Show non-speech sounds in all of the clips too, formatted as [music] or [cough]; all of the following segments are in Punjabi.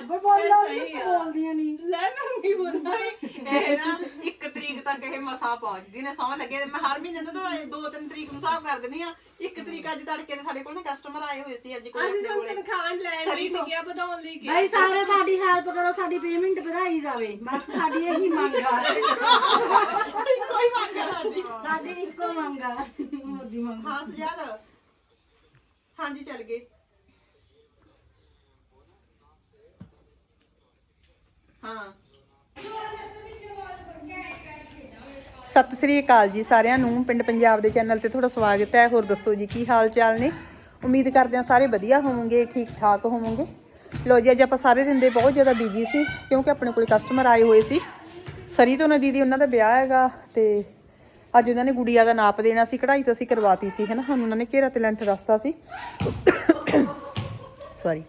ਬਈ ਬੋਲੋ ਸਹੀ ਕਿਸ ਆ। ਬੋਲਦੀਆਂ ਨਹੀਂ ਲੈ ਮੈਂ ਵੀ ਬੋਲਣਾ ਇਹ ਨਾ ਇੱਕ ਤਰੀਕ ਤੱਕ ਇਹ ਮਸਾ ਪਹੁੰਚਦੀ ਨੇ ਸੌਂ ਲੱਗੇ ਤੇ ਮੈਂ ਹਰ ਮਹੀਨੇ ਦਾ ਤਾਂ ਦੋ ਤਿੰਨ ਤਰੀਕ ਨੂੰ ਹਿਸਾਬ ਕਰ ਦਿੰਦੀ ਆ। ਇੱਕ ਤਰੀਕ ਅੱਜ ਤੜਕੇ ਤੇ ਸਾਡੇ ਕੋਲ ਨਾ ਕਸਟਮਰ ਆਏ ਹੋਏ ਸੀ ਅੱਜ ਕੋਲ ਅੱਜ ਆਪਣੇ ਜਮ ਕੋਲੇ ਤਨਖਾਹ ਲੈਣ ਸਰੀ ਲਈ ਤੋਂ। ਗਿਆ ਵਧਾਉਣ ਲਈ ਗਿਆ ਬਈ ਸਾਰੇ ਸਾਡੀ ਹੈਲਪ ਕਰੋ ਸਾਡੀ ਪੇਮੈਂਟ ਵਧਾਈ ਜਾਵੇ। ਬਸ ਸਾਡੀ ਇਹੀ ਮੰਗ ਆ। ਕੋਈ ਮੰਗਿਆ ਸਾਡੀ। ਸਾਡੀ ਇੱਕੋ ਮੰਗ ਆ। ਮੋਦੀ ਮੰਗ ਹਾਂ ਸੁਜਾਤ। ਹਾਂਜੀ ਚੱਲ ਗਏ। ਹਾਂ। ਸਤਿ ਸ੍ਰੀ ਅਕਾਲ ਜੀ ਸਾਰਿਆਂ ਨੂੰ। ਪਿੰਡ ਪੰਜਾਬ ਦੇ ਚੈਨਲ ਤੇ ਤੁਹਾਡਾ ਸਵਾਗਤ ਹੈ। ਹੋਰ ਦੱਸੋ ਜੀ, ਕੀ ਹਾਲ ਚਾਲ ਨੇ? ਉਮੀਦ ਕਰਦੇ ਹਾਂ ਸਾਰੇ ਵਧੀਆ ਹੋਵੋਗੇ ਠੀਕ ਠਾਕ ਹੋਵੋਗੇ। ਲੋ ਜੀ, ਅੱਜ ਆਪਾਂ ਸਾਰੇ ਦਿਨ ਦੇ ਬਹੁਤ ਜ਼ਿਆਦਾ ਬਿਜ਼ੀ ਸੀ, ਕਿਉਂਕਿ ਆਪਣੇ ਕੋਲ ਕਸਟਮਰ ਆਏ ਹੋਏ ਸੀ। ਸਰੀ ਤੋਂ ਨਾ ਦੀਦੀ ਉਹਨਾਂ ਦਾ ਵਿਆਹ ਹੈਗਾ ਤੇ ਅੱਜ ਉਹਨਾਂ ਨੇ ਗੁੜੀਆ ਦਾ ਨਾਪ ਦੇਣਾ ਸੀ, ਕਢਾਈ ਤਾਂ ਅਸੀਂ ਕਰਵਾਤੀ ਸੀ, ਹੈਨਾ? ਹੁਣ ਉਹਨਾਂ ਨੇ ਘੇਰਾ ਤੇ ਲੈਂਥ ਦੱਸਤਾ ਸੀ। [coughs] ਸੌਰੀ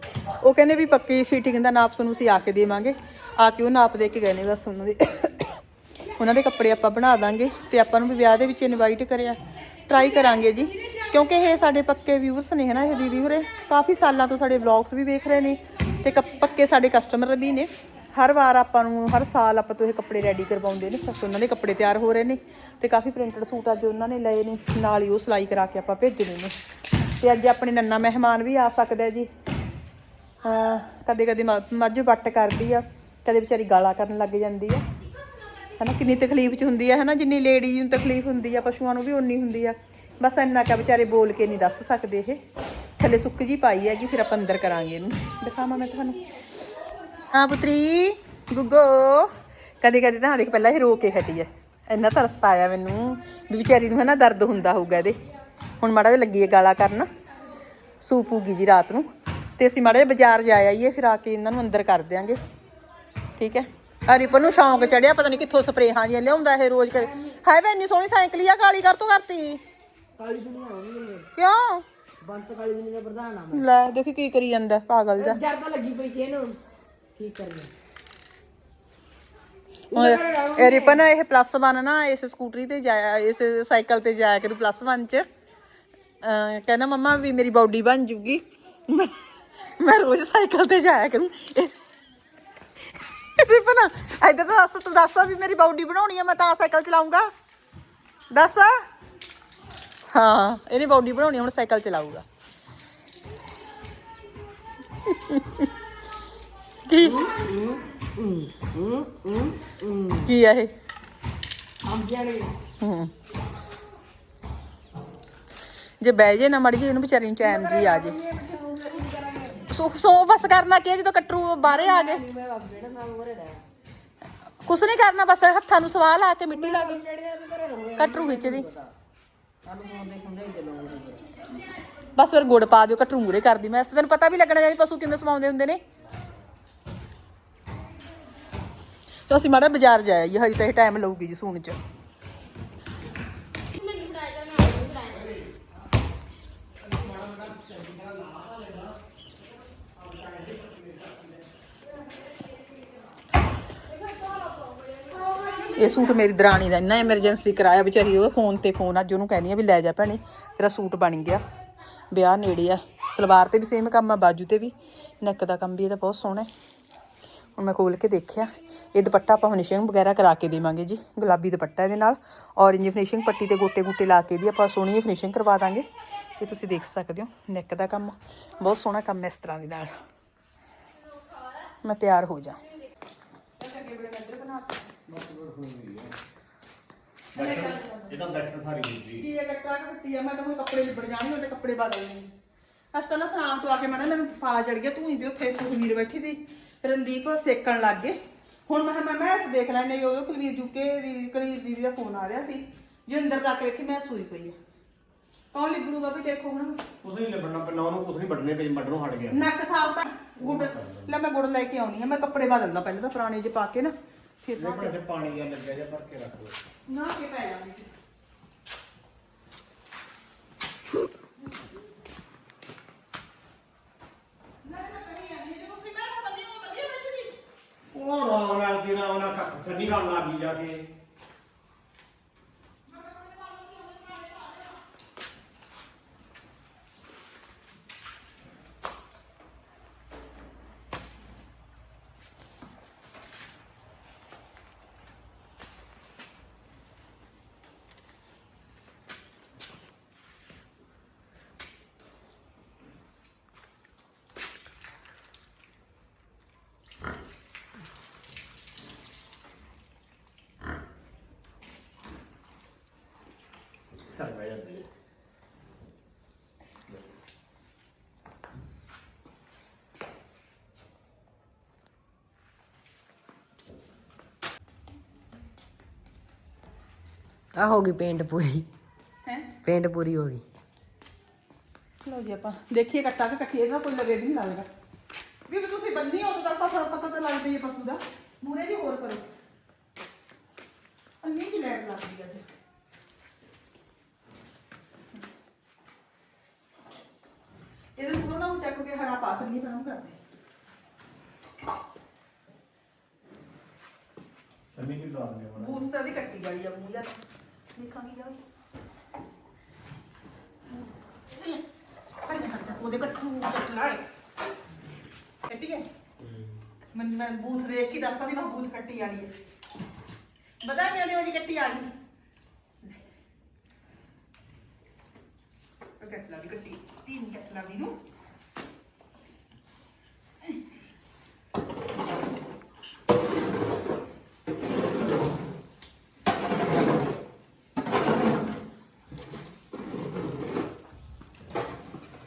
ਉਹ ਕਹਿੰਦੇ ਵੀ ਪੱਕੀ ਫਿਟਿੰਗ ਦਾ ਨਾਪ ਸਾਨੂੰ ਅਸੀਂ ਆ ਕੇ ਦੇਵਾਂਗੇ। ਆ ਕੇ ਉਹ ਨਾਪ ਦੇ ਕੇ ਗਏ ਨੇ ਬਸ ਉਹਨਾਂ ਦੇ। ਉਹਨਾਂ ਦੇ ਕੱਪੜੇ ਆਪਾਂ ਬਣਾ ਦਾਂਗੇ ਤੇ ਆਪਾਂ ਨੂੰ ਵੀ ਵਿਆਹ ਦੇ ਵਿੱਚ ਇਨਵਾਈਟ ਕਰਿਆ। ਟਰਾਈ ਕਰਾਂਗੇ ਜੀ, ਕਿਉਂਕਿ ਇਹ ਸਾਡੇ ਪੱਕੇ ਵਿਊਅਰਸ ਨੇ ਹਨਾ ਇਹ ਦੀਦੀ ਹੋਰੇ। ਕਾਫੀ ਸਾਲਾਂ ਤੋਂ ਸਾਡੇ ਵਲੌਗਸ ਵੀ ਵੇਖ ਰਹੇ ਨੇ ਤੇ ਕ- ਪੱਕੇ ਸਾਡੇ ਕਸਟਮਰ ਵੀ ਨੇ। ਹਰ ਵਾਰ ਆਪਾਂ ਨੂੰ, ਹਰ ਸਾਲ ਆਪਾਂ ਤੋਂ ਇਹ ਕੱਪੜੇ ਰੈਡੀ ਕਰਵਾਉਂਦੇ ਨੇ, ਬਸ ਉਹਨਾਂ ਦੇ ਕੱਪੜੇ ਤਿਆਰ ਹੋ ਰਹੇ ਨੇ ਤੇ ਕਾਫੀ ਪ੍ਰਿੰਟਡ ਸੂਟ ਅੱਜ ਉਹਨਾਂ ਨੇ ਲਏ ਨੇ। ਨਾਲ ਹੀ ਉਹ ਸਿਲਾਈ ਕਰਾ ਕੇ ਆਪਾਂ ਭੇਜਣੇ ਨੇ। ਤੇ ਅੱਜ ਆਪਣੇ ਨੰਨਾ ਮਹਿਮਾਨ ਵੀ ਆ ਸਕਦਾ ਜੀ। ਕਦੇ ਕਦੇ ਮੱਝ ਵੱਟ ਕਰਦੀ ਆ। ਕਦੇ ਵਿਚਾਰੀ ਗਾਲਾਂ ਕਰਨ ਲੱਗ ਜਾਂਦੀ ਆ। ਹਨਾ, ਕਿੰਨੀ ਤਕਲੀਫ ਚ ਹੁੰਦੀ ਆ, ਹਨਾ, ਜਿੰਨੀ ਲੇਡੀ ਨੂੰ ਤਕਲੀਫ ਹੁੰਦੀ ਆ, ਪਸ਼ੂਆਂ ਨੂੰ ਵੀ ਉਨੀ ਹੁੰਦੀ ਆ। ਬਸ ਇੰਨਾ ਕਾ ਵਿਚਾਰੇ ਬੋਲ ਕੇ ਨਹੀਂ ਦੱਸ ਸਕਦੇ ਇਹ। ਥੱਲੇ ਸੁੱਕ ਜੀ ਪਾਈ ਹੈਗੀ, ਫਿਰ ਆਪਾਂ ਅੰਦਰ ਕਰਾਂਗੇ ਇਹਨੂੰ। ਦਿਖਾਵਾਂ ਮੈਂ ਤੁਹਾਨੂੰ। ਹਾਂ ਪੁੱਤਰੀ, ਗੁੱਗੋ। ਕਦੇ ਕਦੇ ਤਾਂ ਦੇਖ, ਪਹਿਲਾਂ ਇਹ ਰੋ ਕੇ ਹਟੀ ਹੈ ਇੰਨਾ ਤਰਸ ਆਇਆ ਮੈਨੂੰ ਵੀ ਵਿਚਾਰੀ ਨੂੰ, ਹਨਾ, ਦਰਦ ਹੁੰਦਾ ਹੋਊਗਾ ਇਹਦੇ। ਹੁਣ ਮਾੜਾ ਜਿਹਾ ਲੱਗੀ ਹੈ ਗਾਲਾ ਕਰਨ। ਸੂਪ ਜੀ ਰਾਤ ਨੂੰ। ਤੇ ਅਸੀਂ ਮਾੜਾ ਜਿਹਾ ਬਾਜ਼ਾਰ ਜਾ ਆਈਏ, ਫਿਰ ਆ ਕੇ ਇਹਨਾਂ ਨੂੰ ਅੰਦਰ ਕਰ ਦਿਆਂਗੇ। ਠੀਕ ਹੈ। ਅਰੀਪਨ ਨੂੰ ਸ਼ੌਂਕ ਚੜਿਆ ਪਤਾ ਨਹੀਂ ਕਿੱਥੋਂ ਸਪਰੇਹਾਂ ਜੀਆਂ ਲਿਆਉਂਦਾ ਇਹ ਰੋਜ਼ ਕਰ। ਹਾਏ ਵੇ ਇੰਨੀ ਸੋਹਣੀ ਸਾਈਕਲ ਆ ਕਾਲੀ ਕਰ ਤੋ ਕਰਤੀ। ਕਾਲੀ ਦੁਨੀਆ ਆਉਂਦੀ ਕਿਉਂ? ਬੰਤ ਕਾਲੀ ਦੁਨੀਆ ਦਾ ਪ੍ਰਧਾਨ ਆ ਲੈ ਦੇਖੀ ਕੀ ਕਰੀ ਜਾਂਦਾ ਪਾਗਲ ਜਾ ਜਰ ਤਾਂ ਲੱਗੀ ਪਈ ਸੀ ਇਹਨੂੰ ਕੀ ਕਰੀਏ। ਇਹ ਰਿਪਨ ਇਹ ਪਲੱਸ 1 ਨਾ ਇਸ ਸਕੂਟਰੀ ਤੇ ਜਾਇਆ ਇਸ ਸਾਈਕਲ ਤੇ ਜਾਇਆ ਕਰੂ ਪਲੱਸ 1 ਚ। ਕਹਿੰਦਾ ਮੰਮਾ ਵੀ ਮੇਰੀ ਬਾਡੀ ਬਣ ਜੂਗੀ। ਮੈਂ ਮੈਂ ਰੋਜ਼ ਸਾਈਕਲ ਤੇ ਜਾਇਆ ਕਰੂੰ। ਰਿਪਨ ਤਾਂ ਦੱਸ, ਤੂੰ ਦੱਸ ਵੀ ਮੇਰੀ ਬਾਡੀ ਬਣਾਉਣੀ ਆ, ਮੈਂ ਤਾਂ ਸਾਈਕਲ ਚਲਾਉਂਗਾ ਦੱਸ। ਹਾਂ, ਇਹਨੇ ਬਾਡੀ ਬਣਾਉਣੀ ਹੁਣ ਸਾਈਕਲ ਚਲਾਊਗਾ। ਕੀ? ਕੀ ਆ ਇਹ? ਆਉਂਦੀਆਂ ਨੇ ਹੂੰ। ਜੇ ਬਹਿ ਜੇ ਨਾ ਮੜ ਜੇ, ਇਹਨੂੰ ਵਿਚਾਰੀ ਨੂੰ ਚੈਨ ਜੀ ਆ ਜੇ। ਸੋ ਸੋ ਬਸ ਕਰਨਾ ਕੀ ਆ, ਜਦੋਂ ਕਟਰੂ ਬਾਹਰੇ ਆ ਗਏ? ਕੁਛ ਨਹੀਂ ਕਰਨਾ ਬਸ ਹੱਥਾਂ ਨੂੰ ਸਵਾਹ ਲਾ ਕੇ ਮਿੱਟੀ ਲਾ ਕੇ। ਕਟਰੂ ਖਿੱਚਦੀ ਬਸ ਫਿਰ ਗੁੜ ਪਾ ਦਿਓ ਕਟਰੂ ਮੂਰੇ ਕਰਦੀ ਮੈਂ। ਇਸ ਦਿਨ ਪਤਾ ਵੀ ਲੱਗਣਾ ਚਾਹੀਦਾ ਪਸ਼ੂ ਕਿਵੇਂ ਸਮਾਉਂਦੇ ਹੁੰਦੇ ਨੇ। ਤੇ ਅਸੀਂ ਮਾੜਾ ਬਾਜ਼ਾਰ ਜਾਇਆ ਜੀ ਹਜੇ ਤਾਂ ਇਹ ਟਾਈਮ ਲਊਗੀ ਜੀ ਸੂਣ ਚ। ਇਹ ਸੂਟ ਮੇਰੀ ਦਰਾਣੀ ਦਾ ਇੰਨਾ ਐਮਰਜੈਂਸੀ ਕਰਾਇਆ, ਵਿਚਾਰੀ ਉਹ ਫੋਨ ਤੇ ਫੋਨ ਅੱਜ ਉਹਨੂੰ ਕਹਿੰਦੀ ਆ ਵੀ ਲੈ ਜਾ ਭੈਣੇ, ਤੇਰਾ ਸੂਟ ਬਣ ਗਿਆ। ਵਿਆਹ ਨੇੜੇ ਆ, ਸਲਵਾਰ ਤੇ ਵੀ ਸੇਮ ਕੰਮ ਆ, ਬਾਜੂ ਤੇ ਵੀ। ਨੈਕ ਦਾ ਕੰਮ ਵੀ ਇਹਦਾ ਬਹੁਤ ਸੋਹਣਾ ਹੁਣ ਮੈਂ ਖੋਲ ਕੇ ਦੇਖਿਆ, ਇਹ ਦੁਪੱਟਾ ਆਪਾਂ ਫਿਨਿਸ਼ਿੰਗ ਵਗੈਰਾ ਕਰਾ ਕੇ ਦੇਵਾਂਗੇ ਜੀ, ਗੁਲਾਬੀ ਦੁਪੱਟਾ ਇਹਦੇ ਨਾਲ। ਔਰੇਂਜ ਫਿਨਿਸ਼ਿੰਗ ਪੱਟੀ ਤੇ ਗੋਟੇ ਗੋਟੇ ਲਾ ਕੇ ਦੀ, ਆਪਾਂ ਸੋਹਣੀ ਫਿਨਿਸ਼ਿੰਗ ਕਰਵਾ ਦਾਂਗੇ। ਇਹ ਤੁਸੀਂ ਦੇਖ ਸਕਦੇ ਹੋ ਨੈਕ ਦਾ ਕੰਮ, ਬਹੁਤ ਸੋਹਣਾ ਕੰਮ ਹੈ ਇਸ ਤਰ੍ਹਾਂ ਦੇ ਨਾਲ। ਮੈਂ ਤਿਆਰ ਹੋ ਜਾ। ਇਹਦਾ ਬੈਠਣ ਸਾਰੀ ਹੁੰਦੀ ਕੀ ਇਹ ਕੱਟਾ ਕੱਟੀ ਆ? ਮੈਂ ਤਾਂ ਹੁਣ ਕੱਪੜੇ ਲਿਬੜ ਜਾਣਗੇ ਉਹਦੇ ਕੱਪੜੇ ਬਦਲਣੇ ਅਸਾਂ ਨਾ ਸਰਾਮ ਤੋਂ ਆ ਕੇ ਮੈਂ ਨਾ ਮੈਨੂੰ ਪਾਲਾ ਚੜ ਗਿਆ ਤੂੰ ਹੀ ਦੇ ਉੱਥੇ ਸੁਖਵੀਰ ਬੈਠੀ ਸੀ। ਰਣਦੀਪ ਸੇਕਣ ਲੱਗ ਗਏ। ਹੁਣ ਮੈਂ ਮੈਂ ਮੈਂ ਇਸ ਦੇਖ ਲੈਣੇ ਉਹ ਕੁਲਵੀਰ ਜੁਕੇ ਦੀ ਕੁਲਵੀਰ ਦੀਦੀ ਦਾ ਫੋਨ ਆ ਰਿਹਾ ਸੀ। ਜੇ ਅੰਦਰ ਜਾ ਕੇ ਦੇਖੀ ਮੈਂ ਸੂਈ ਪਈ ਆ। ਕੌਣ ਲਿਬੜੂਗਾ ਵੀ ਦੇਖੋ ਹੁਣ? ਕੁਛ ਨਹੀਂ ਲੱਭਣਾ ਪਹਿਲਾਂ ਉਹਨੂੰ ਕੁਛ ਨਹੀਂ ਵੱਢਣੇ ਪਈ ਮੱਡਰੋਂ ਹਟ ਗਿਆ। ਨੱਕ ਸਾਫ਼ ਤਾਂ ਗੁੜ ਲੈ ਮੈਂ ਗੁੜ ਲੈ ਕੇ ਆਉਣੀ ਆ ਮੈਂ ਕੱਪੜੇ ਬਦਲਦਾ ਪਹਿਲਾਂ ਤਾਂ ਪੁਰਾਣੇ ਜਿਹੇ ਪਾ ਕੇ ਨਾ। ਫਿਰ ਇਹ ਬੜੇ ਤੇ ਪਾਣੀ ਆ ਲੱਗਿਆ ਜਾਂ ਭਰ ਕੇ ਰੱਖ ਦੋ ਨਾ ਕੇ ਪੈ ਜਾਂਦੀ ਉਹ ਰਾਮ ਨਾਲ ਦੀ ਨਾ ਕੱਖ ਛੰਨੀ ਲੱਗੀ ਜਾ ਕੇ। ਘਰ ਬਹਿ ਜਾਂਦੇ ਆ। ਆ ਹੋ ਗਈ ਪੇਂਟ ਪੂਰੀ। ਹੈ? ਪੇਂਟ ਪੂਰੀ ਹੋ ਗਈ। ਲੋ ਜੀ ਆਪਾਂ ਦੇਖੀਏ ਕੱਟਾ ਕਿ ਕੱਟੀਏ ਇਹਦਾ ਕੋਈ ਲਗੇ ਨਹੀਂ ਲੱਗਦਾ। ਵੀ ਵੀ ਤੁਸੀਂ ਬੰਨੀ ਹੋ ਤਾਂ ਪਤਾ ਪਤਾ ਤਾਂ ਲੱਗਦਾ ਹੈ ਪਸ਼ੂ ਦਾ। ਮੂਰੇ ਵੀ ਹੋਰ ਕਰੋ। ਅੰਨੀ ਕੀ ਲੈਟ ਲੱਗਦੀ ਹੈ ਇਹਦੇ ਨਾ ਉਹ ਚੱਕ ਕੇ ਹਰਾ ਪਾਸ ਨਹੀਂ ਬਣਾਉਂ ਕਰਦੇ। ਸੰਨੀ ਕੀ ਲਾ ਦਿੰਦੇ ਹੁਣ? ਬੂਥ ਤਾਂ ਦੀ ਕੱਟੀ ਵਾਲੀ ਆ ਮੂੰਹ ਜਾਂ ਦੇਖਾਂਗੀ ਜਾ ਹਟ ਜਾ ਉਹਦੇ ਕੱਟੂ ਕੱਟ ਲਾਏ ਕੱਟੀ ਹੈ? ਮੈਂ ਮੈਂ ਬੂਥ ਦੇਖ ਕੇ ਦੱਸਦਾ ਨਹੀਂ ਮੈਂ ਬੂਥ ਕੱਟੀ ਵਾਲੀ ਹੈ। ਬਤਾ ਨਹੀਂ ਆਲੀ ਉਹ ਜੀ ਕੱਟੀ ਆ ਗਈ। ਉਹ ਕੱਟ ਲਾ ਵੀ ਕੱਟੀ। ਲਾ ਵੀ ਨੂੰ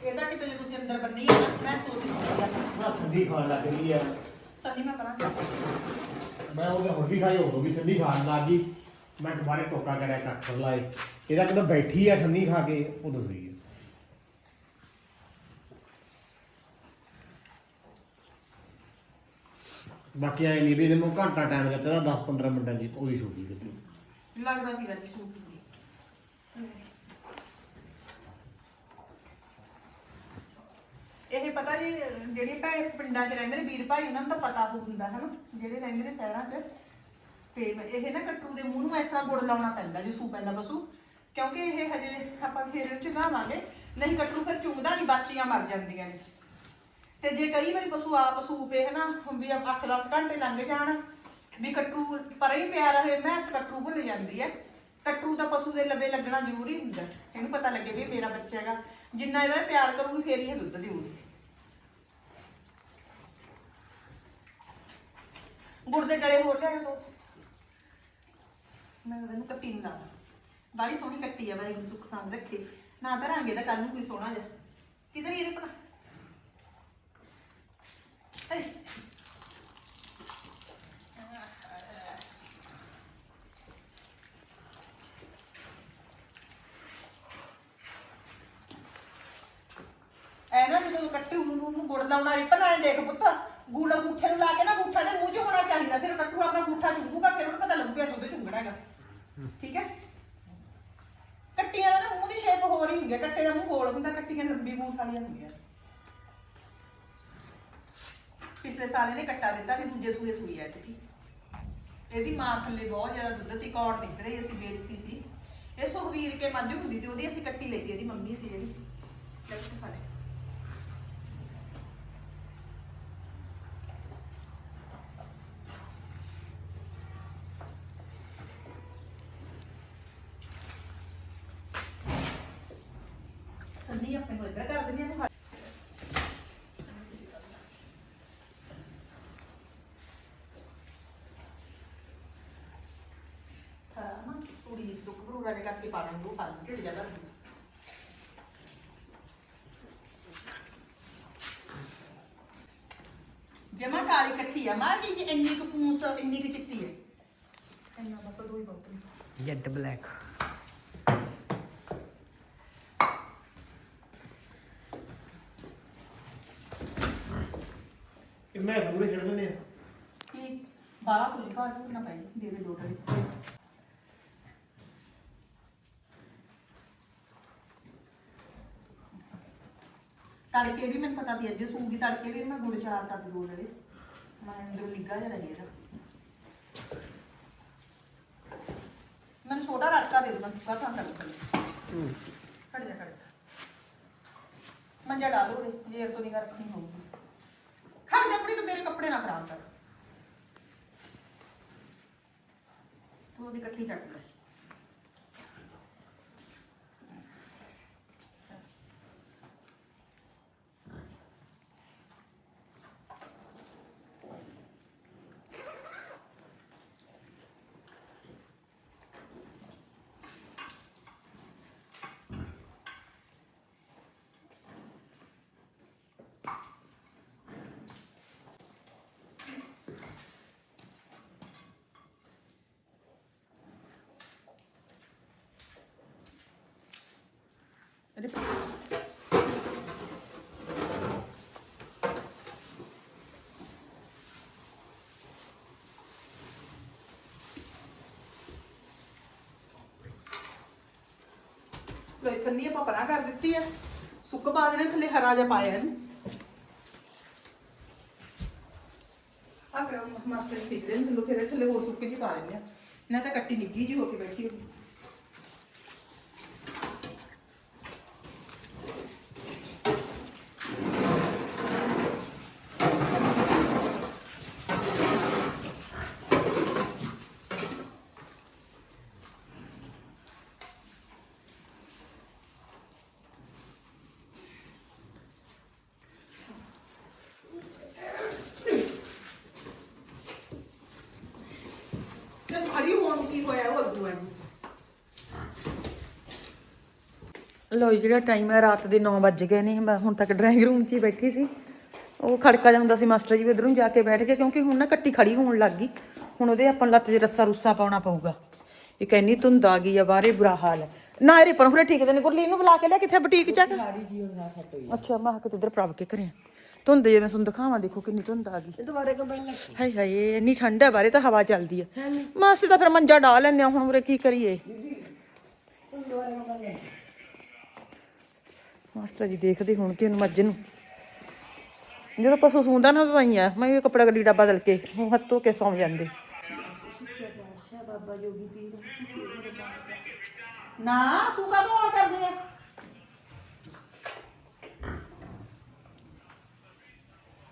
ਇਹਦਾ ਕਿਤੇ ਜੇ ਤੁਸੀਂ ਅੰਦਰ ਬੰਨੀ ਹੈ ਨਾ ਮੈਂ ਸੋਚਦੀ ਸੀ ਬੜਾ ਠੰਡੀ ਖਾਣ ਲੱਗ ਗਈ ਆ ਸੰਨੀ ਮੈਂ ਕਰਾਂ ਮੈਂ ਉਹਦੇ ਹੁਣ ਵੀ ਖਾਈ ਉਦੋਂ ਵੀ ਠੰਡੀ ਖਾਣ ਲੱਗ ਗਈ ਮੈਂ ਦੁਬਾਰੇ ਟੋਕਾ ਕਰਿਆ ਕੱਖ ਲਾਏ ਇਹਦਾ ਕਿਦੋਂ ਬੈਠੀ ਆ ਠੰਡੀ ਖਾ ਕੇ ਉਦੋਂ ਹੋਈ ਆ ਬਾਕੀ ਐ ਨਹੀਂ ਵੀ ਇਹਦੇ ਨੂੰ ਘੰਟਾ ਟਾਈਮ ਦਿੱਤਾ 10 15 ਮਿੰਟਾਂ ਦੀ ਉਹਦੀ ਛੁੱਟੀ ਦਿੱਤੀ ਲੱਗਦਾ ਸੀ ਵੈਸੇ ਸੂਟ ਦੀ ਇਹ ਪਤਾ ਜੀ, ਜਿਹੜੇ ਭੈਣ ਪਿੰਡਾਂ 'ਚ ਰਹਿੰਦੇ ਨੇ, ਵੀਰ ਭਾਈ, ਉਹਨਾਂ ਨੂੰ ਤਾਂ ਪਤਾ ਹੁੰਦਾ ਹੈ ਨਾ ਜਿਹੜੇ ਰਹਿੰਦੇ ਨੇ ਸ਼ਹਿਰਾਂ 'ਚ। ਤੇ ਇਹ ਨਾ ਕੱਟੂ ਦੇ ਮੂੰਹ ਨੂੰ ਇਸ ਤਰ੍ਹਾਂ ਗੁੜ ਲਾਉਣਾ ਪੈਂਦਾ, ਜੇ ਸੂ ਪੈਂਦਾ ਬਸੂ ਕਿਉਂਕਿ ਇਹ ਹਜੇ ਆਪਾਂ ਫੇਰ ਚ ਲਾਵਾਂਗੇ ਨਹੀਂ, ਕੱਟੂ ਫਿਰ ਚੁੰਗਦਾ ਨਹੀਂ ਬਾਚੀਆਂ ਮਰ ਜਾਂਦੀਆਂ ਨੇ। ਤੇ ਜੇ ਕਈ ਵਾਰੀ ਪਸ਼ੂ ਆਪ ਸੂਪੇ ਹਨਾ ਵੀ 8-10 ਘੰਟੇ ਲੰਘ ਜਾਣ, ਵੀ ਕੱਟੂ ਪਰੇ ਹੀ ਪਿਆ ਰਹੇ, ਮੈਂਸ ਕੱਟੂ ਭੁੱਲ ਜਾਂਦੀ ਹੈ। ਕੱਟੂ ਤਾਂ ਪਸ਼ੂ ਦੇ ਲਵੇ ਲੱਗਣਾ ਜ਼ਰੂਰੀ ਹੁੰਦਾ। ਇਹਨੂੰ ਪਤਾ ਲੱਗੇ ਵੀ ਮੇਰਾ ਬੱਚਾ ਹੈਗਾ। ਜਿੰਨਾ ਇਹਦਾ ਪਿਆਰ ਕਰੂਗੀ, ਫੇਰ ਹੀ ਇਹ ਦੁੱਧ ਦੇਊਗੀ। ਗੁੜ ਦੇ ਡਲੇ ਹੋਰ ਲਿਆਓ ਦੋ ਮੈਂ ਉਹਨੂੰ ਕੱਟੀ ਲਾ ਬਾੜੀ ਸੋਹਣੀ ਕੱਟੀ ਆ, ਵਾਹਿਗੁਰੂ ਸੁੱਖ ਸੰਗ ਰੱਖੇ। ਨਾ ਧਰਾਂਗੇ ਤਾਂ ਕੱਲ ਨੂੰ ਕੋਈ ਸੋਹਣਾ ਜਾ ਕਿਧਰ ਹੀ ਇਹਨੇ ਪਤਾ ਐ ਨਾ ਜਦੋਂ ਕੱਟੂ ਨੂੰ ਨੂੰ ਗੁੜ ਲਾਉਣਾ, ਰਿਪਨ ਆਏ ਦੇਖ ਪੁੱਤ। ਗੁੜ ਅੰਗੂਠੇ ਨੂੰ ਲਾ ਕੇ ਨਾ ਗੂਠਾ ਦੇ ਮੂੰਹ 'ਚ ਹੋਣਾ ਚਾਹੀਦਾ। ਫਿਰ ਕੱਟੂ ਆਪਣਾ ਗੂਠਾ ਚੁੰਗੂਗਾ, ਫਿਰ ਉਹਨੂੰ ਪਤਾ ਲੱਗੂ ਪਿਆ ਦੁੱਧ ਚੁੰਗਣਾ ਹੈਗਾ। ਠੀਕ ਹੈ? ਕੱਟੀਆਂ ਦਾ ਨਾ ਮੂੰਹ ਦੀ ਸ਼ੇਪ ਹੋਰ ਹੀ ਹੁੰਦੀ ਹੈ। ਕੱਟੇ ਦਾ ਮੂੰਹ ਗੋਲ ਹੁੰਦਾ, ਕੱਟੀਆਂ ਲੰਬੀ ਮੂੰਹ ਵਾਲੀਆਂ ਹੁੰਦੀਆਂ। ਪਿਛਲੇ ਸਾਲ ਇਹਨੇ ਕੱਟਾ ਦਿੱਤਾ ਤੇ ਦੂਜੇ ਸੂਏ ਸੂਈ ਐ ਤੇ ਇਹਦੀ ਮਾਂ ਥੱਲੇ ਬਹੁਤ ਜ਼ਿਆਦਾ ਦੁੱਧ ਦੀ ਕੌੜ ਨਿਕਲ ਰਹੀ ਅਸੀਂ ਵੇਚਤੀ ਸੀ। ਇਹ ਸੁਖਵੀਰ ਕੇ ਮੱਝ ਹੁੰਦੀ ਤੇ ਉਹਦੀ ਅਸੀਂ ਕੱਟੀ ਲਈ ਇਹਦੀ ਮੰਮੀ ਸੀ ਜਿਹੜੀ। ਲੈਫਟ ਖਾ ਲੈ। ਸੰਨੀ ਆਪਣੇ ਕੋਲ ਇੱਧਰ ਕਰ ਦਿੰਦੀ ਆ ਤੂੰ ਹਾਂ ਨਾ ਤੂੜੀ ਦੀ ਸੁੱਕ ਬਰੂੜਾ ਦੇ ਕਰਕੇ ਪਾ ਦਾਂਗੇ ਉਹ ਪਾ ਦਾਂਗੇ ਢਿੱਡ ਜ਼ਿਆਦਾ ਜਮਾ ਕਾਲੀ ਕੱਟੀ ਆ ਮਾਰ ਜੀ ਇੰਨੀ ਕੁ ਪੂੰਸ ਇੰਨੀ ਕੁ ਚਿੱਟੀ ਹੈ ਇੰਨਾ ਬਸ ਦੋ ਹੀ ਬਹੁਤ ਨੇ ਜੈਟ ਬਲੈਕ। ਕਿ ਮੈਂ ਪੂਰੇ ਛੱਡ ਦਿੰਦੇ ਆ ਕਿ ਬਾਲਾ ਕੁਝ ਪਾ ਦੇ ਨਾ ਪਾਈ ਦੇ ਦੇ ਦੋ ਟੜੀ ਤੜਕੇ ਵੀ ਮੈਨੂੰ ਪਤਾ ਦੀ ਅੱਜ ਸੂਗੀ ਤੜਕੇ ਵੀ ਮੈਂ ਗੁੜ ਚਾਰ ਤੱਕ ਦੋ ਜਿਹੜੇ ਮੈਂ ਅੰਦਰ ਨਿੱਗਾ ਜਿਹਾ ਰਹੀ ਇਹਦਾ ਮੈਨੂੰ ਛੋਟਾ ਰੜਕਾ ਦੇ ਦੋ ਮੈਂ ਸੁੱਕਾ ਖਾਂ ਕਰ ਹੂੰ। ਹਟ ਜਾ ਹਟ ਜਾ। ਮੰਜਾ ਡਾਲ ਦੋ ਰੇ ਜੇਰ ਤੋਂ ਨਿਗਾ ਰੱਖਣੀ ਹੋਊਗੀ। ਖੜ ਜਾ ਕੁੜੀ ਤੂੰ ਮੇਰੇ ਕੱਪੜੇ ਨਾ ਖਰਾਬ ਕਰ। ਤੂੰ ਉਹਦੀ ਕੱਟੀ ਚੱਕ ਲੈ। ਲੋਈ ਸੰਨੀ ਆਪਾਂ ਪਰਾਂ ਕਰ ਦਿੱਤੀ ਆ। ਸੁੱਕ ਪਾ ਦੇਣਾ, ਥੱਲੇ ਹਰਾ ਜਿਹਾ ਪਾਇਆ ਇਹਨੂੰ। ਆ ਕੇ ਮਾਸਟਰ ਖਿੱਚ ਦੇ ਥੱਲੇ, ਫਿਰ ਥੱਲੇ ਹੋਰ ਸੁੱਕ ਜੀ ਪਾ ਦਿੰਦੇ ਆ। ਨਾ ਤਾਂ ਕੱਟੀ ਨਿੱਗੀ ਜੀ ਹੋ ਕੇ ਬੈਠੀ ਹੋਈ ਤੇ ਖੜੀ ਹੋਣ ਨੂੰ ਕੀ ਹੋਇਆ ਉਹ ਅੱਗੂ ਐਨੂੰ ਲੋ ਜਿਹੜਾ ਟਾਈਮ ਹੈ ਰਾਤ ਦੇ 9 ਵੱਜ ਗਏ ਨੇ। ਮੈਂ ਹੁਣ ਤੱਕ ਡਰਾਇੰਗ ਰੂਮ 'ਚ ਹੀ ਬੈਠੀ ਸੀ। ਉਹ ਖੜਕਾ ਜਾਂਦਾ ਸੀ ਮਾਸਟਰ ਜੀ ਵੀ ਇਧਰੋਂ ਜਾ ਕੇ ਬੈਠ ਗਏ ਕਿਉਂਕਿ ਹੁਣ ਨਾ ਕੱਟੀ ਖੜੀ ਹੋਣ ਲੱਗ ਗਈ। ਹੁਣ ਉਹਦੇ ਆਪਾਂ ਲੱਤ 'ਚ ਰੱਸਾ ਰੁੱਸਾ ਪਾਉਣਾ ਪਊਗਾ। ਇਹ ਕਹਿੰਨੀ ਧੁੰਦ ਆ ਗਈ ਆ ਬਾਹਰੇ ਬੁਰਾ ਹਾਲ ਹੈ। ਨਾ ਇਹਰੇ ਪਰ ਹੁਰੇ ਠੀਕ ਤੇ ਨੇ ਗੁਰਲੀਨ ਨੂੰ ਬੁਲਾ ਕੇ ਲੈ ਕਿੱਥੇ ਬੁਟੀਕ ਜਾ ਕੇ? ਅੱਛਾ ਮੈਂ ਕਿਤੇ ਇਧਰ ਪ੍ਰਭ ਕੇ ਕਰਿਆ ਧੁੰਦ ਜੇ ਮੈਂ ਤੁਹਾਨੂੰ ਦਿਖਾਵਾਂ ਦੇਖੋ ਕਿੰਨੀ ਧੁੰਦ ਆ ਗਈ। ਦੁਬਾਰੇ ਕੰਬਾਈਨ ਲੱਗ ਹਾਏ ਹਾਏ ਇੰਨੀ ਠੰਡ ਹੈ ਬਾਰੇ ਤਾਂ ਹਵਾ ਚੱਲਦੀ ਹੈ ਮਾਸੀ ਤਾਂ ਫਿਰ ਮੰਜਾ ਢਾ ਲੈਣੇ ਹੁਣ ਉਰੇ ਕੀ ਕਰੀਏ? ਮਾਸਟਰ ਜੀ ਦੇਖਦੇ ਹੁਣ ਕਿ ਉਹਨੂੰ ਮੱਝ ਨੂੰ। ਜਦੋਂ ਪਸ਼ੂ ਸੂੰਦਾ ਨਾ ਉਦੋਂ ਆਈ ਆ, ਮੈਂ ਵੀ ਕੱਪੜਾ ਲੀੜਾ ਬਦਲ ਕੇ, ਮੂੰਹ ਹੱਥ ਕੇ ਸੌਂ ਜਾਂਦੇ। ਨਾ, ਤੂੰ ਕਦੋਂ ਆ ਕਰਦੀ ਆ?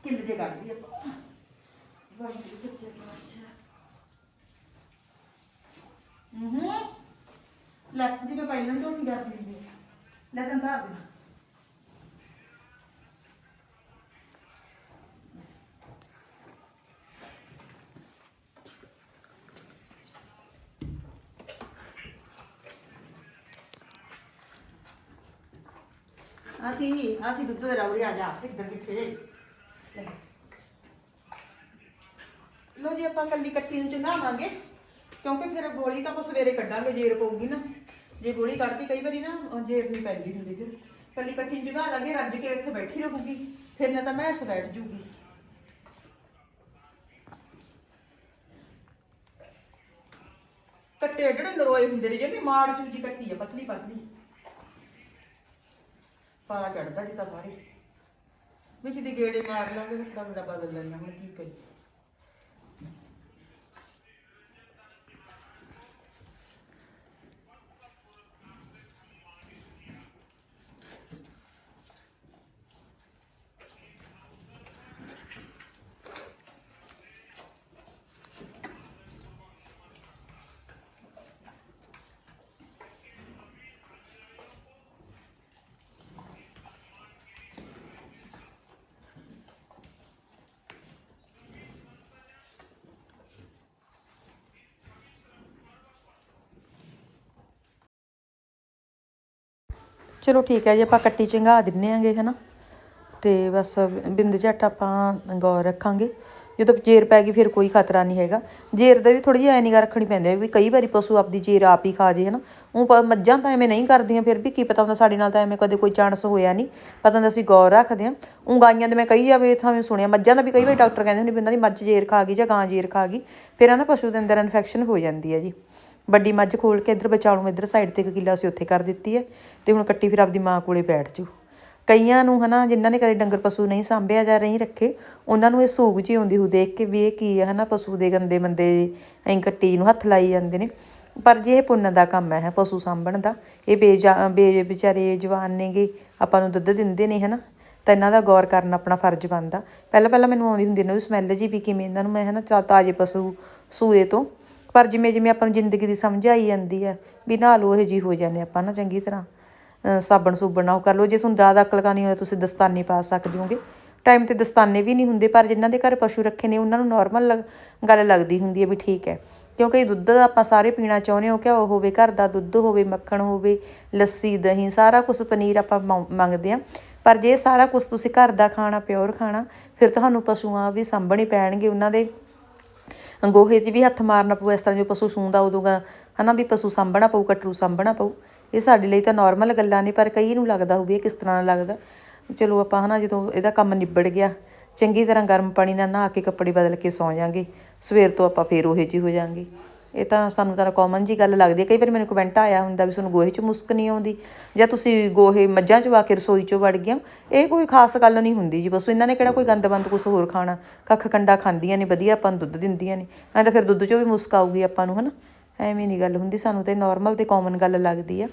ਕਿੰਨੇ ਦੇ ਕੱਢਦੀ ਆਪਾਂ। ਵਾਹਿਗੁਰੂ ਸੱਚੇ ਪਾਤਸ਼ਾਹ ਹੂੰ, ਲੈ ਜੀ ਮੈਂ ਪਹਿਲਾਂ ਤੋਂ ਨਹੀਂ ਕਰਦੀ ਲੈ ਤੈਨੂੰ ਧਰ ਦੇ ਅਸੀਂ ਅਸੀਂ ਦੁੱਧ ਦੇ ਰੌੜੀ ਆ ਜਾ, ਇੱਧਰ ਕਿੱਥੇ ਲੋ ਜੀ, ਆਪਾਂ ਕੱਲੀ ਕੱਟੀ ਨੂੰ ਚੰਗਾਵਾਂਗੇ, ਕਿਉਂਕਿ ਫਿਰ ਗੋਲੀ ਤਾਂ ਆਪਾਂ ਸਵੇਰੇ ਕੱਢਾਂਗੇ ਜੇਰ ਪਊਗੀ ਨਾ। ਜੇ ਗੋਲੀ ਕੱਢਦੀ ਕਈ ਵਾਰੀ ਨਾ ਜੇਰ ਨਹੀਂ ਪੈਂਦੀ ਹੁੰਦੀ ਫਿਰ। ਕੱਲੀ ਕੱਠੀ ਨੂੰ ਚੰਗਾ ਲਾਂਗੇ, ਰੱਜ ਕੇ ਇੱਥੇ ਬੈਠੀ ਰਹੂਗੀ, ਫਿਰ ਨਾ ਤਾਂ ਮੈਂ ਬੈਠ ਜੂਗੀ। ਕੱਟੇ ਜਿਹੜੇ ਨਰੋਏ ਹੁੰਦੇ ਨੇ ਜਿਵੇਂ ਮਾਰ ਚੂਜੀ ਕੱਟੀ ਆ ਪਤਲੀ ਪਤਲੀ ਪਾਲਾ ਚੜਦਾ ਜਿੱਤਾ ਬਾਹਰੇ। ਵਿੱਚ ਦੀ ਗੇੜੇ ਮਾਰ ਲਾਂਗੇ, ਕੱਪੜਾ ਬੜਾ ਬਦਲ ਲੈਣਾ ਹੁਣ ਕੀ ਕਰੀ ਚਲੋ ਠੀਕ ਹੈ ਜੀ, ਆਪਾਂ ਕੱਟੀ ਚੰਗਾ ਦਿੰਨੇ ਆਂਗੇ, ਹਨਾ? ਤੇ ਬਸ ਬਿੰਦ ਝੱਟ ਆਪਾਂ ਗੌਰ ਰੱਖਾਂਗੇ। ਜਦੋਂ ਜੇਰ ਪੈ ਗਈ, ਫਿਰ ਕੋਈ ਖਤਰਾ ਨਹੀਂ ਹੈਗਾ। ਜੇਰ ਦਾ ਵੀ ਥੋੜੀ ਜਿਹੀ ਐ ਨਿਗਾ ਰੱਖਣੀ ਪੈਂਦੀ ਹੈ ਵੀ ਕਈ ਵਾਰੀ ਪਸ਼ੂ ਆਪਦੀ ਜੇਰ ਆਪ ਹੀ ਖਾ ਜੇ, ਹਨਾ? ਉਹ ਮੱਝਾਂ ਤਾਂ ਐਵੇਂ ਨਹੀਂ ਕਰਦੀਆਂ, ਫਿਰ ਵੀ ਕੀ ਪਤਾ ਹੁੰਦਾ ਸਾਡੇ ਨਾਲ ਤਾਂ ਐਵੇਂ ਕਦੇ ਕੋਈ ਚਾਂਸ ਹੋਇਆ ਨਹੀਂ ਪਤਾ ਹੁੰਦਾ ਅਸੀਂ ਗੌਰ ਰੱਖਦੇ ਹਾਂ ਉਹ ਗਾਈਆਂ ਦੇ ਮੈਂ ਕਹੀ ਜਾਵੇ ਇਥਾਂ ਸੁਣਿਆ, ਮੱਝਾਂ ਦਾ ਵੀ ਕਈ ਵਾਰੀ ਡਾਕਟਰ ਕਹਿੰਦੇ ਹੁੰਦੇ ਬੰਦਾ ਉਹਨਾਂ ਦੀ ਮੱਝ ਜੇਰ ਖਾ ਗਈ ਜਾਂ ਗਾਂ ਜੇਰ ਖਾ ਗਈ, ਫਿਰ ਆ ਨਾ ਪਸ਼ੂ ਦੇ ਅੰਦਰ ਇਨਫੈਕਸ਼ਨ ਹੋ ਜਾਂਦੀ ਹੈ ਜੀ। ਵੱਡੀ ਮੱਝ ਖੋਲ ਕੇ ਇੱਧਰ ਬਚਾਉ ਨੂੰ ਇੱਧਰ ਸਾਈਡ ਤੇ ਇੱਕ ਕਿੱਲਾ ਅਸੀਂ ਉੱਥੇ ਕਰ ਦਿੱਤੀ ਹੈ ਤੇ ਹੁਣ ਕੱਟੀ ਫਿਰ ਆਪਦੀ ਮਾਂ ਕੋਲੇ ਬੈਠ ਜੂ ਕਈਆਂ ਨੂੰ ਹਨਾ ਜਿਨ੍ਹਾਂ ਨੇ ਕਦੇ ਡੰਗਰ ਪਸ਼ੂ ਨਹੀਂ ਸਾਂਭਿਆ ਜਾਂ ਨਹੀਂ ਰੱਖੇ, ਉਹਨਾਂ ਨੂੰ ਇਹ ਸੂਗ ਜੀ ਆਉਂਦੀ ਹੋ ਦੇਖ ਕੇ ਵੀ ਇਹ ਕੀ ਹੈ ਹਨਾ ਪਸ਼ੂ ਦੇ ਗੰਦੇ ਮੰਦੇ ਐਂ ਕੱਟੀ ਨੂੰ ਹੱਥ ਲਾਈ ਜਾਂਦੇ ਨੇ। ਪਰ ਜੇ ਇਹ ਪੁੰਨ ਦਾ ਕੰਮ ਹੈ ਪਸ਼ੂ ਸਾਂਭਣ ਦਾ, ਇਹ ਬੇਜਾ ਬੇ ਵਿਚਾਰੇ ਜਵਾਨ ਨੇਗੇ, ਆਪਾਂ ਨੂੰ ਦੁੱਧ ਦਿੰਦੇ ਨੇ ਹਨਾ, ਤਾਂ ਇਹਨਾਂ ਦਾ ਗੌਰ ਕਰਨਾ ਆਪਣਾ ਫਰਜ਼ ਬਣਦਾ। ਪਹਿਲਾਂ ਪਹਿਲਾਂ ਮੈਨੂੰ ਆਉਂਦੀ ਹੁੰਦੀ ਨੇ ਸਮੈਲ ਜੀ ਵੀ ਕਿਵੇਂ, ਇਹਨਾਂ ਨੂੰ ਮੈਂ ਹਨਾ ਚਾ ਤਾਜੇ ਪਸ਼ੂ ਸੂਏ ਤੋਂ ਪਰ ਜਿਵੇਂ ਜਿਵੇਂ ਆਪਾਂ ਨੂੰ ਜ਼ਿੰਦਗੀ ਦੀ ਸਮਝ ਆਈ ਜਾਂਦੀ ਹੈ ਵੀ ਨਾ ਨਾਲ ਉਹ ਜੀ ਹੋ ਜਾਂਦੇ ਆਪਾਂ ਨਾ ਚੰਗੀ ਤਰ੍ਹਾਂ। ਸਾਬਣ ਸੂਬਣ ਨਾਲ ਉਹ ਕਰ ਲਓ। ਜੇ ਤੁਹਾਨੂੰ ਜ਼ਿਆਦਾ ਅਕਲ ਕਰਨੀ ਹੋਵੇ ਤੁਸੀਂ ਦਸਤਾਨੇ ਪਾ ਸਕਦੇ ਹੋਗੇ। ਟਾਈਮ ਤੇ ਦਸਤਾਨੇ ਵੀ ਨਹੀਂ ਹੁੰਦੇ ਪਰ ਜਿਨ੍ਹਾਂ ਦੇ ਘਰ ਪਸ਼ੂ ਰੱਖੇ ਨੇ ਉਹਨਾਂ ਨੂੰ ਨਾਰਮਲ ਗੱਲ ਲੱਗਦੀ ਹੁੰਦੀ ਹੈ ਵੀ ਠੀਕ ਹੈ। ਕਿਉਂਕਿ ਦੁੱਧ ਦਾ ਆਪਾਂ ਸਾਰੇ ਪੀਣਾ ਚਾਹੁੰਦੇ ਹੋ ਕਿ ਉਹ ਹੋਵੇ, ਘਰ ਦਾ ਦੁੱਧ ਹੋਵੇ, ਮੱਖਣ ਹੋਵੇ, ਲੱਸੀ, ਦਹੀਂ, ਸਾਰਾ ਕੁਝ ਪਨੀਰ ਆਪਾਂ ਮੰਗ- ਮੰਗਦੇ ਆ ਪਰ ਜੇ ਸਾਰਾ ਕੁਝ ਤੁਸੀਂ ਘਰ ਦਾ ਖਾਣਾ ਪਿਓਰ ਖਾਣਾ, ਫਿਰ ਤੁਹਾਨੂੰ ਪਸ਼ੂਆਂ ਵੀ ਸਾਂਭਣੇ ਪੈਣਗੇ, ਉਹਨਾਂ ਦੇ ਗੋਹੇ 'ਚ ਵੀ ਹੱਥ ਮਾਰਨਾ ਪਊ, ਇਸ ਤਰ੍ਹਾਂ ਜੋ ਪਸ਼ੂ ਸੂੰਦਾ ਉਦੋਂ ਗਾ, ਹਨਾ ਵੀ ਪਸ਼ੂ ਸਾਂਭਣਾ ਪਊ, ਕਟਰੂ ਸਾਂਭਣਾ ਪਊ। ਇਹ ਸਾਡੇ ਲਈ ਤਾਂ ਨਾਰਮਲ ਗੱਲਾਂ ਨੇ, ਪਰ ਕਈ ਨੂੰ ਲੱਗਦਾ ਹੋਵੇ ਇਹ ਕਿਸ ਤਰ੍ਹਾਂ ਦਾ ਲੱਗਦਾ। ਚਲੋ ਆਪਾਂ ਹਨਾ ਜਦੋਂ ਇਹਦਾ ਕੰਮ ਨਿਬੜ ਗਿਆ, ਚੰਗੀ ਤਰ੍ਹਾਂ ਗਰਮ ਪਾਣੀ ਨਾਲ ਨਹਾ ਕੇ ਕੱਪੜੇ ਬਦਲ ਕੇ ਸੌਂ ਜਾਾਂਗੇ। ਸਵੇਰ ਤੋਂ ਆਪਾਂ ਫੇਰ ਉਹੇ ਜਿਹੇ ਹੋ ਜਾਾਂਗੇ। ਇਹ ਤਾਂ ਸਾਨੂੰ ਤਾਂ ਕਾਮਨ ਜੀ ਗੱਲ ਲੱਗਦੀ ਹੈ। ਕਈ ਵਾਰ ਮੈਨੂੰ ਕਮੈਂਟ ਆਇਆ ਹੁੰਦਾ ਵੀ ਤੁਹਾਨੂੰ ਗੋਹੇ 'ਚ ਮੁਸਕ ਨਹੀਂ ਆਉਂਦੀ ਜਾਂ ਤੁਸੀਂ ਗੋਹੇ ਮੱਝਾਂ 'ਚ ਵਾ ਕੇ ਰਸੋਈ 'ਚੋਂ ਵੜ ਗਿਆ ਇਹ ਕੋਈ ਖਾਸ ਗੱਲ ਨਹੀਂ ਹੁੰਦੀ ਜੀ। ਬਸ ਇਹਨਾਂ ਨੇ ਕਿਹੜਾ ਕੋਈ ਗੰਦਬੰਦ ਕੁਝ ਹੋਰ ਖਾਣਾ। ਕੱਖ ਕੰਡਾ ਖਾਂਦੀਆਂ ਨੇ, ਵਧੀਆ ਆਪਾਂ ਨੂੰ ਦੁੱਧ ਦਿੰਦੀਆਂ ਨੇ। ਐਂ ਤਾਂ ਫਿਰ ਦੁੱਧ 'ਚੋਂ ਵੀ ਮੁਸਕ ਆਊਗੀ ਆਪਾਂ ਨੂੰ, ਹਨਾ? ਐਵੇਂ ਨਹੀਂ ਗੱਲ ਹੁੰਦੀ। ਸਾਨੂੰ ਤੇ ਨਾਰਮਲ ਤੇ ਕਾਮਨ ਗੱਲ ਲੱਗਦੀ ਆ।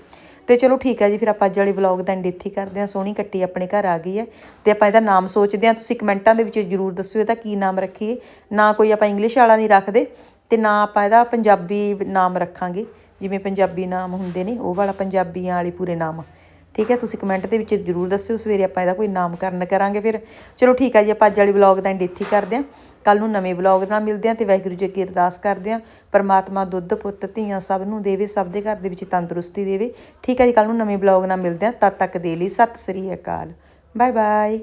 ਤੇ ਚਲੋ ਠੀਕ ਹੈ ਜੀ, ਫਿਰ ਆਪਾਂ ਅੱਜ ਵਾਲੇ ਵਲੌਗ ਦਾ ਐਂਡ ਇੱਥੇ ਕਰਦੇ ਹਾਂ। ਸੋਹਣੀ ਕੱਟੀ ਆਪਣੇ ਘਰ ਆ ਗਈ ਹੈ ਤੇ ਆਪਾਂ ਇਹਦਾ ਨਾਮ ਸੋਚਦੇ ਹਾਂ। ਤੁਸੀਂ ਕਮੈਂਟਾਂ ਦੇ ਵਿੱਚ ਜਰੂਰ ਦੱਸਿਓ ਇਹਦਾ ਕੀ ਨਾਮ ਰੱਖੀਏ। ਨਾ ਕੋਈ ਆਪਾਂ ਇੰਗਲਿਸ਼ ਵਾਲਾ ਨਹੀਂ ਰੱਖਦੇ। ਤੇ ਨਾ ਆਪਾਂ ਇਹਦਾ ਪੰਜਾਬੀ ਨਾਮ ਰੱਖਾਂਗੇ, ਜਿਵੇਂ ਪੰਜਾਬੀ ਨਾਮ ਹੁੰਦੇ ਨੇ, ਉਹ ਵਾਲਾ ਪੰਜਾਬੀਆਂ ਵਾਲੇ ਪੂਰੇ ਨਾਮ। ਠੀਕ ਹੈ, ਤੁਸੀਂ ਕਮੈਂਟ ਦੇ ਵਿੱਚ ਜਰੂਰ ਦੱਸਿਓ, ਸਵੇਰੇ ਆਪਾਂ ਇਹਦਾ ਕੋਈ ਨਾਮਕਰਨ ਕਰਾਂਗੇ ਫਿਰ। ਚਲੋ ਠੀਕ ਆ ਜੀ, ਆਪਾਂ ਅੱਜ ਵਾਲੀ ਵਲੌਗ ਦਾ ਐਂਡ ਇੱਥੇ ਕਰਦੇ ਹਾਂ। ਕੱਲ ਨੂੰ ਨਵੇਂ ਵਲੌਗ ਨਾਲ ਮਿਲਦੇ ਹਾਂ ਤੇ ਵਾਹਿਗੁਰੂ ਜੀ ਅੱਗੇ ਅਰਦਾਸ ਕਰਦੇ ਹਾਂ। ਪਰਮਾਤਮਾ ਦੁੱਧ, ਪੁੱਤ, ਧੀਆਂ ਸਭ ਨੂੰ ਦੇਵੇ, ਸਭ ਦੇ ਘਰ ਦੇ ਵਿੱਚ ਤੰਦਰੁਸਤੀ ਦੇਵੇ। ਠੀਕ ਹੈ ਜੀ ਕੱਲ ਨੂੰ ਨਵੇਂ ਵਲੌਗ ਨਾਲ ਮਿਲਦੇ ਹਾਂ। ਤਦ ਤੱਕ ਦੇ ਲਈ ਸਤਿ ਸ੍ਰੀ ਅਕਾਲ। Bye bye